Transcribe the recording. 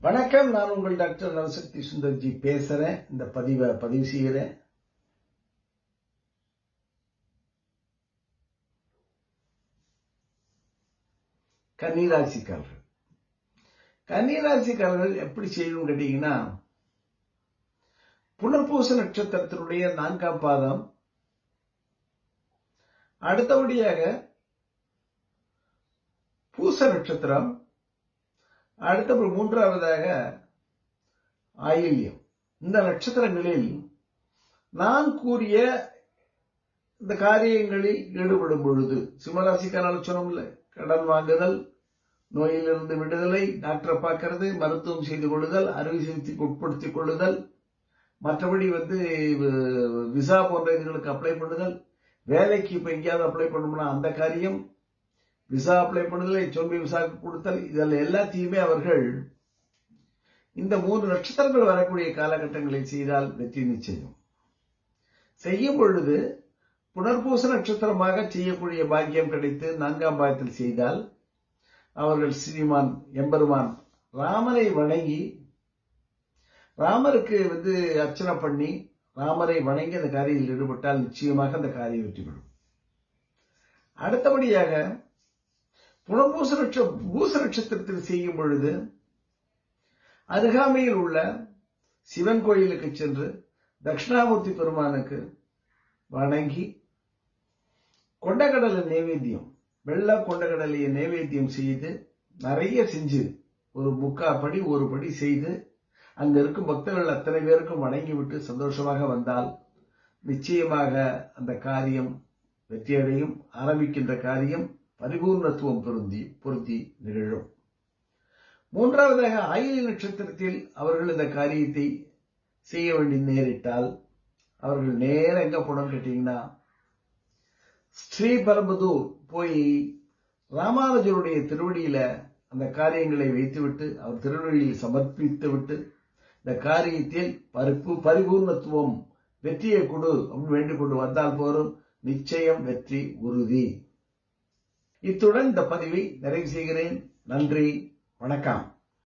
வணக்கம். நான் உங்கள் டாக்டர் நவசக்தி சுந்தர்ஜி பேசுறேன். இந்த பதிவை பதிவு செய்கிறேன். கன்னிராசிக்காரர்கள். கன்னிராசிக்காரர்கள் எப்படி செய்யணும் கேட்டீங்கன்னா புனர்பூச நட்சத்திரத்தினுடைய நான்காம் பாதம். அடுத்தபடியாக பூச நட்சத்திரம். அடுத்தபடி மூன்றாவதாக ஆயில்யம். இந்த நட்சத்திரங்களில் நான் கூறிய இந்த காரியங்களில் ஈடுபடும் பொழுது சிம்மராசிக்காரால் சொன்னோம்ல கடன் வாங்குதல் நோயிலிருந்து விடுதலை டாக்டரை பார்க்கறது மருத்துவம் செய்து கொள்ளுதல் அறுவை சிகிச்சைக்கு உட்படுத்திக் கொள்ளுதல் மற்றபடி வந்து விசா போன்ற இதுகளுக்கு அப்ளை பண்ணுதல் வேலைக்கு இப்ப எங்கேயாவது அப்ளை பண்ணோம்னா அந்த காரியம் விசா அப்ளை பண்ணுதல் எச் விசாக்கு கொடுத்தல் இதில் எல்லாத்தையுமே அவர்கள் இந்த மூன்று நட்சத்திரங்கள் வரக்கூடிய காலகட்டங்களில் செய்தால் வெற்றி நிச்சயம். செய்யும் பொழுது புனர்பூச நட்சத்திரமாக செய்யக்கூடிய பாக்கியம் கிடைத்து நான்காம் பாகத்தில் செய்தால் அவர்கள் ஸ்ரீமான் எம்பெருமான் ராமரை வணங்கி ராமருக்கு வந்து அர்ச்சனை பண்ணி ராமரை வணங்கி அந்த காரியத்தில் ஈடுபட்டால் நிச்சயமாக அந்த காரியம் வெற்றி பெறும். அடுத்தபடியாக புனர்பூச நட்ச பூச நட்சத்திரத்தில் செய்யும் பொழுது அருகாமையில் உள்ள சிவன் கோயிலுக்கு சென்று தட்சிணாமூர்த்தி பெருமானுக்கு வணங்கி கொண்டகடலை நைவேத்தியம் வெள்ள கொண்டகடலையை நைவேத்தியம் செய்து நிறைய செஞ்சு ஒரு முக்கா படி ஒரு படி செய்து அங்க இருக்கும் பக்தர்கள் அத்தனை பேருக்கும் வணங்கி விட்டு சந்தோஷமாக வந்தால் நிச்சயமாக அந்த காரியம் வெற்றியடையும் ஆரம்பிக்கின்ற காரியம் பரிபூர்ணத்துவம் பொருந்தி பொருந்தி நிகழும். மூன்றாவதாக ஆயிலி நட்சத்திரத்தில் அவர்கள் இந்த காரியத்தை செய்ய வேண்டி நேரிட்டால் அவர்கள் நேரம் எங்க போனோம் கேட்டீங்கன்னா ஸ்ரீபெரும்புதூர் போய் ராமானுஜருடைய திருவடியில அந்த காரியங்களை வைத்துவிட்டு அவர் திருவடியில் சமர்ப்பித்து விட்டு இந்த காரியத்தில் பருப்பு பரிபூர்ணத்துவம் வெற்றியை கொடு அப்படின்னு வேண்டிக் கொண்டு வந்தால் போரும் நிச்சயம் வெற்றி உறுதி. இத்துடன் இந்த பதிவை நிறைவு செய்கிறேன். நன்றி. வணக்கம்.